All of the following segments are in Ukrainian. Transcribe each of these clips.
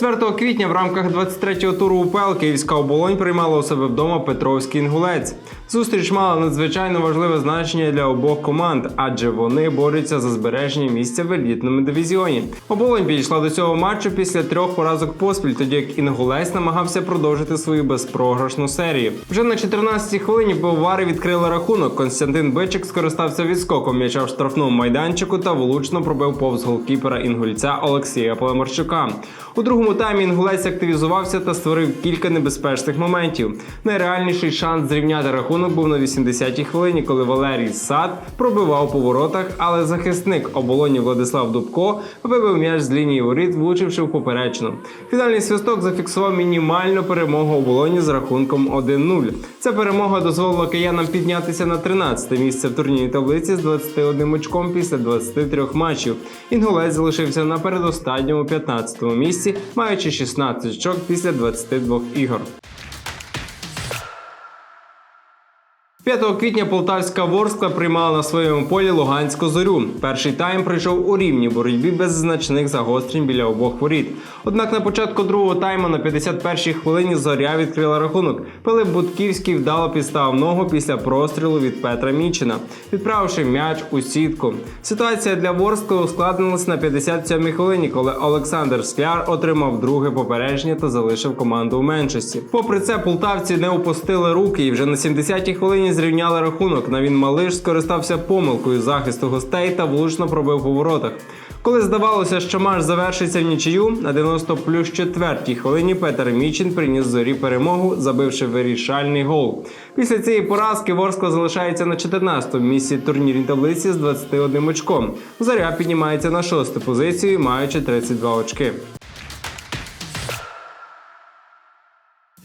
4 квітня в рамках 23-го туру УПЛ Київська оболонь приймала у себе вдома Петровський інгулець. Зустріч мала надзвичайно важливе значення для обох команд, адже вони борються за збереження місця в елітному дивізіоні. Оболонь підійшла до цього матчу після трьох поразок поспіль, тоді як інгулець намагався продовжити свою безпрограшну серію. Вже на 14-й хвилині пивовари відкрили рахунок. Константин Бичик скористався відскоком м'яча в штрафному майданчику та влучно пробив повз голкіпера інгульця Олексія Полемарчука. У другому таймі інгулець активізувався та створив кілька небезпечних моментів. Найреальніший шанс зрівняти рахунок був на 80-й хвилині, коли Валерій Сад пробивав по воротах, але захисник оболоні Владислав Дубко вибив м'яч з лінії воріт, влучивши в поперечну. Фінальний свисток зафіксував мінімальну перемогу оболоні з рахунком 1-0. Ця перемога дозволила киянам піднятися на 13 місце в турнірній таблиці з 21 очком після 23 матчів. Інгулець залишився на передостанньому 15 місці, маючи 16 очок після 22 ігор. 5 квітня полтавська Ворскла приймала на своєму полі Луганську зорю. Перший тайм пройшов у рівній боротьбі без значних загострень біля обох воріт. Однак на початку другого тайму на 51-й хвилині зоря відкрила рахунок. Пилип Будківський вдало підставив ногу після прострілу від Петра Мічина, відправивши м'яч у сітку. Ситуація для Ворскли ускладнилась на 57-й хвилині, коли Олександр Скляр отримав друге попередження та залишив команду у меншості. Попри це, полтавці не опустили руки і вже на 70-й хвилині зрівняли рахунок. Навін Малиш скористався помилкою захисту гостей та влучно пробив по воротах. Коли здавалося, що матч завершиться в нічию, на 90 плюс 4 хвилині Петер Мічин приніс зорі перемогу, забивши вирішальний гол. Після цієї поразки Ворскла залишається на 14-му місці турнірній таблиці з 21 очком. Зоря піднімається на 6-ту позицію, маючи 32 очки.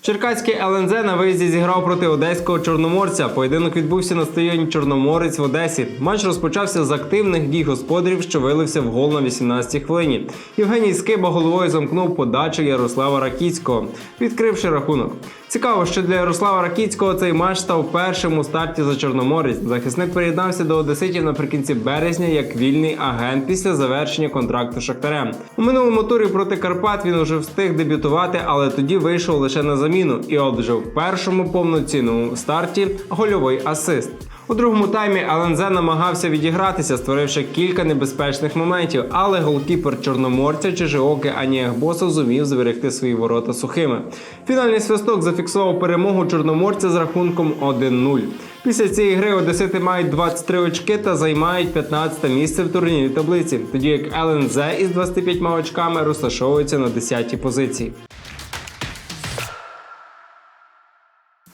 Черкаський ЛНЗ на виїзді зіграв проти одеського чорноморця. Поєдинок відбувся на стадіоні Чорноморець в Одесі. Матч розпочався з активних дій господарів, що вилився в гол на 18-й хвилині. Євгеній Скиба головою замкнув подачу Ярослава Ракіцького, відкривши рахунок. Цікаво, що для Ярослава Ракіцького цей матч став першим у старті за Чорноморець. Захисник приєднався до Одеситів наприкінці березня як вільний агент після завершення контракту Шахтарем. У минулому турі проти Карпат він уже встиг дебютувати, але тоді вийшов лише на заміну і отже в першому повноцінному старті гольовий асист. У другому таймі ЛНЗ намагався відігратися, створивши кілька небезпечних моментів, але голкіпер чорноморця Чижиоки Аніях Босов зумів зберегти свої ворота сухими. Фінальний свисток зафіксував перемогу чорноморця з рахунком 1-0. Після цієї гри Одесити мають 23 очки та займають 15 місце в турнірній таблиці, тоді як ЛНЗ із 25 очками розташовується на 10-й позиції.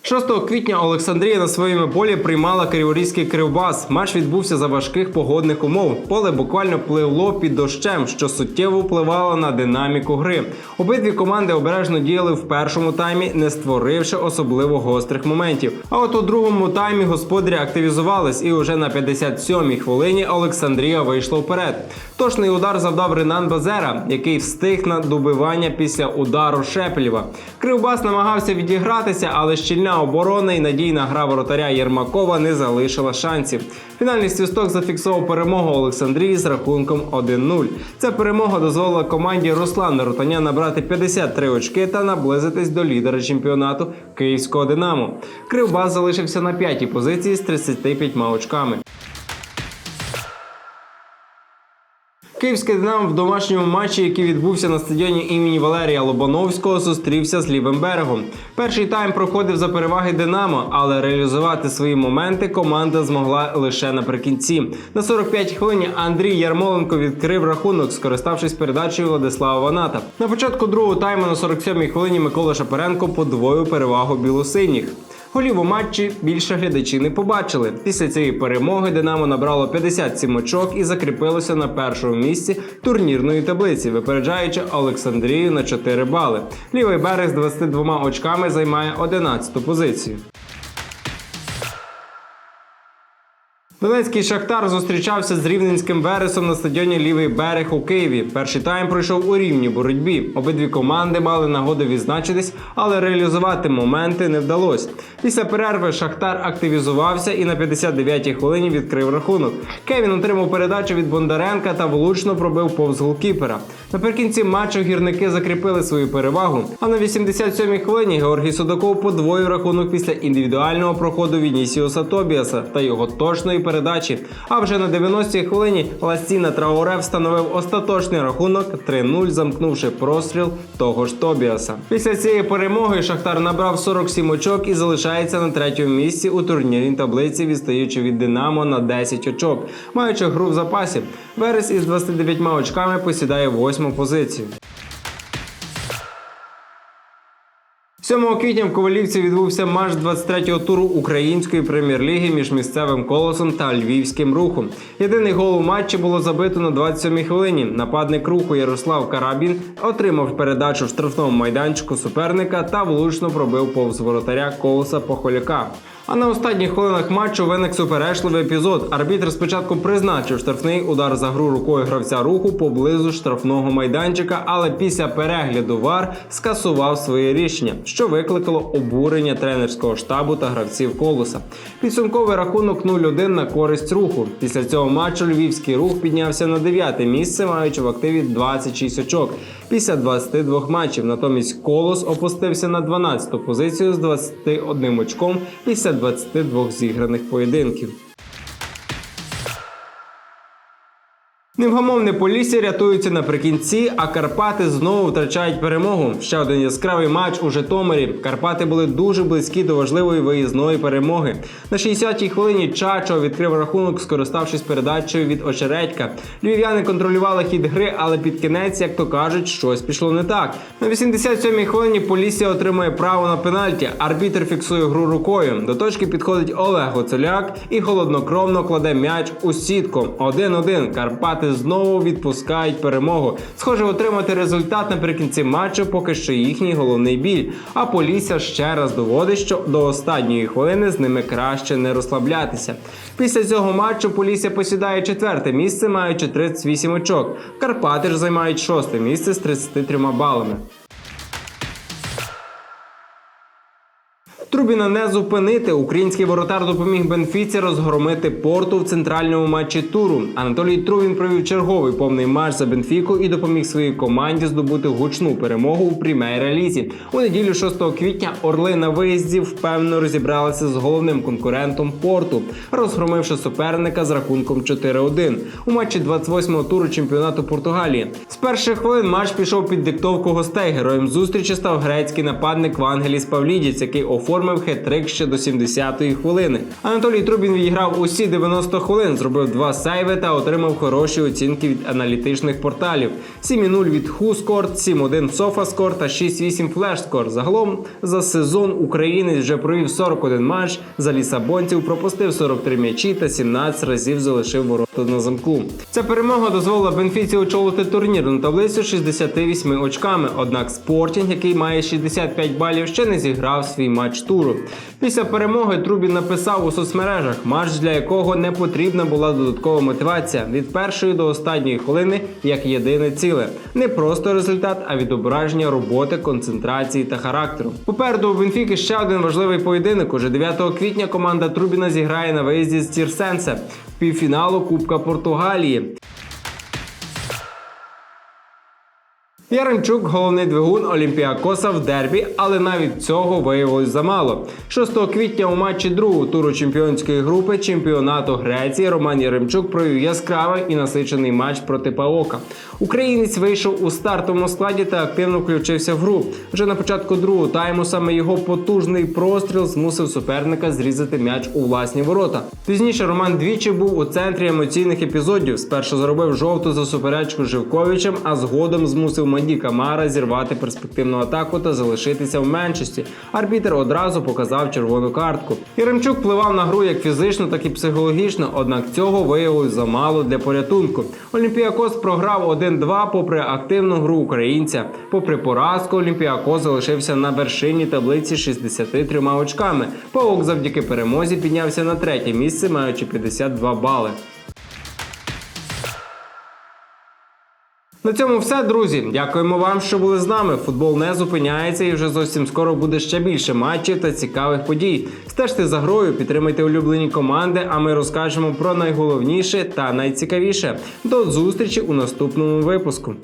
6 квітня Олександрія на своєму полі приймала Криворізький кривбас. Матч відбувся за важких погодних умов. Поле буквально пливло під дощем, що суттєво впливало на динаміку гри. Обидві команди обережно діяли в першому таймі, не створивши особливо гострих моментів. А от у другому таймі господарі активізувались, і уже на 57-й хвилині Олександрія вийшла вперед. Точний удар завдав Ренан Базера, який встиг на добивання після удару Шепелєва. Кривбас намагався відігратися, але щільна оборона і надійна гра воротаря Єрмакова не залишила шансів. Фінальний свісток зафіксував перемогу Олександрії з рахунком 1-0. Ця перемога дозволила команді Руслана Рутаня набрати 53 очки та наблизитись до лідера чемпіонату Київського Динамо. Кривбас залишився на п'ятій позиції з 35 очками. Київський Динамо в домашньому матчі, який відбувся на стадіоні імені Валерія Лобановського, зустрівся з лівим берегом. Перший тайм проходив за переваги Динамо, але реалізувати свої моменти команда змогла лише наприкінці. На 45 хвилині Андрій Ярмоленко відкрив рахунок, скориставшись передачею Владислава Ваната. На початку другого тайму на 47-й хвилині Микола Шапаренко подвоїв перевагу білосиніх. Голів у матчі більше глядачі не побачили. Після цієї перемоги Динамо набрало 57 очок і закріпилося на першому місці турнірної таблиці, випереджаючи Олександрію на 4 бали. Лівий берег з 22 очками займає 11-ту позицію. Донецький Шахтар зустрічався з рівненським Вересом на стадіоні Лівий берег у Києві. Перший тайм пройшов у рівній боротьбі. Обидві команди мали нагоду відзначитись, але реалізувати моменти не вдалося. Після перерви Шахтар активізувався і на 59-й хвилині відкрив рахунок. Кевін отримав передачу від Бондаренка та влучно пробив повз голкіпера. Наприкінці матчу гірники закріпили свою перевагу. А на 87-й хвилині Георгій Судаков подвоїв рахунок після індивідуального проходу Вінісіуса Тобіаса та його точної передачі. А вже на 90-й хвилині Ласіна Траоре встановив остаточний рахунок 3-0, замкнувши простріл того ж Тобіаса. Після цієї перемоги Шахтар набрав 47 очок і залишається на третьому місці у турнірній таблиці, відстаючи від Динамо на 10 очок, маючи гру в запасі. Верес із 29 очками посідає восьму позицію. 7 квітня в Ковалівці відбувся матч 23-го туру української прем'єр-ліги між місцевим колосом та львівським рухом. Єдиний гол у матчі було забито на 27-й хвилині. Нападник руху Ярослав Карабін отримав передачу в штрафному майданчику суперника та влучно пробив повз воротаря колоса Похоляка. А на останніх хвилинах матчу виник суперечливий епізод. Арбітр спочатку призначив штрафний удар за гру рукою гравця руху поблизу штрафного майданчика, але після перегляду ВАР скасував своє рішення, що викликало обурення тренерського штабу та гравців колоса. Підсумковий рахунок 0-1 на користь руху. Після цього матчу львівський рух піднявся на 9 місце, маючи в активі 26 очок після 22 матчів. Натомість колос опустився на 12-ту позицію з 21 очком після 22 зіграних поєдинків. Невгамовне Полісся рятується наприкінці, а Карпати знову втрачають перемогу. Ще один яскравий матч у Житомирі. Карпати були дуже близькі до важливої виїзної перемоги. На 60-й хвилині Чачо відкрив рахунок, скориставшись передачею від очередька. Львів'яни контролювали хід гри, але під кінець, як то кажуть, щось пішло не так. На 87-й хвилині Полісся отримує право на пенальті. Арбітр фіксує гру рукою. До точки підходить Олег Оцеляк і холоднокровно кладе м'яч у сітку. 1-1. Карпати знову відпускають перемогу. Схоже, отримати результат наприкінці матчу поки що їхній головний біль. А Полісся ще раз доводить, що до останньої хвилини з ними краще не розслаблятися. Після цього матчу Полісся посідає четверте місце, маючи 38 очок. Карпати ж займають шосте місце з 33 балами. Трубіна не зупинити. Український воротар допоміг Бенфіці розгромити порту в центральному матчі туру. Анатолій Трубін провів черговий повний матч за Бенфіку і допоміг своїй команді здобути гучну перемогу у прімейра лізі. У неділю 6 квітня Орли на виїзді впевнено розібралися з головним конкурентом порту, розгромивши суперника з рахунком 4-1 у матчі 28-го туру чемпіонату Португалії. З перших хвилин матч пішов під диктовку гостей. Героєм зустрічі став грецький нападник Вангеліс Павлідіць, який оформив хет-трик ще до 70-ї хвилини. Анатолій Трубін відіграв усі 90 хвилин, зробив два сейви та отримав хороші оцінки від аналітичних порталів: 7,0 від HuScored, 7,1 SofaScore та 6,8 FlashScore. Загалом за сезон українець вже провів 41 матч. За лісабонців пропустив 43 м'ячі та 17 разів залишив ворота на замку. Ця перемога дозволила Бенфіці очолити турнірну таблицю 68 очками. Однак Спортінг, який має 65 балів, ще не зіграв свій матч туру. Після перемоги Трубін написав у соцмережах матч, для якого не потрібна була додаткова мотивація від першої до останньої хвилини як єдине ціле. Не просто результат, а відображення роботи, концентрації та характеру. Попереду у Бенфіки ще один важливий поєдинок. Уже 9 квітня команда Трубіна зіграє на виїзді з Тірсенсе півфіналу Кубка Португалії. Яремчук головний двигун Олімпіакоса в дербі, але навіть цього виявилось замало. 6 квітня у матчі другого туру чемпіонської групи чемпіонату Греції Роман Яремчук провів яскравий і насичений матч проти Паока. Українець вийшов у стартовому складі та активно включився в гру. Вже на початку другого тайму саме його потужний простріл змусив суперника зрізати м'яч у власні ворота. Пізніше Роман двічі був у центрі емоційних епізодів. Спершу заробив жовту за суперечку Живковичем, а згодом змусив команді Камара зірвати перспективну атаку та залишитися в меншості. Арбітер одразу показав червону картку. Яремчук впливав на гру як фізично, так і психологічно, однак цього виявилось замало для порятунку. Олімпіакос програв 1-2 попри активну гру українця. Попри поразку, Олімпіакос залишився на вершині таблиці 63 очками. Паук завдяки перемозі піднявся на третє місце, маючи 52 бали. На цьому все, друзі. Дякуємо вам, що були з нами. Футбол не зупиняється і вже зовсім скоро буде ще більше матчів та цікавих подій. Стежте за грою, підтримайте улюблені команди, а ми розкажемо про найголовніше та найцікавіше. До зустрічі у наступному випуску.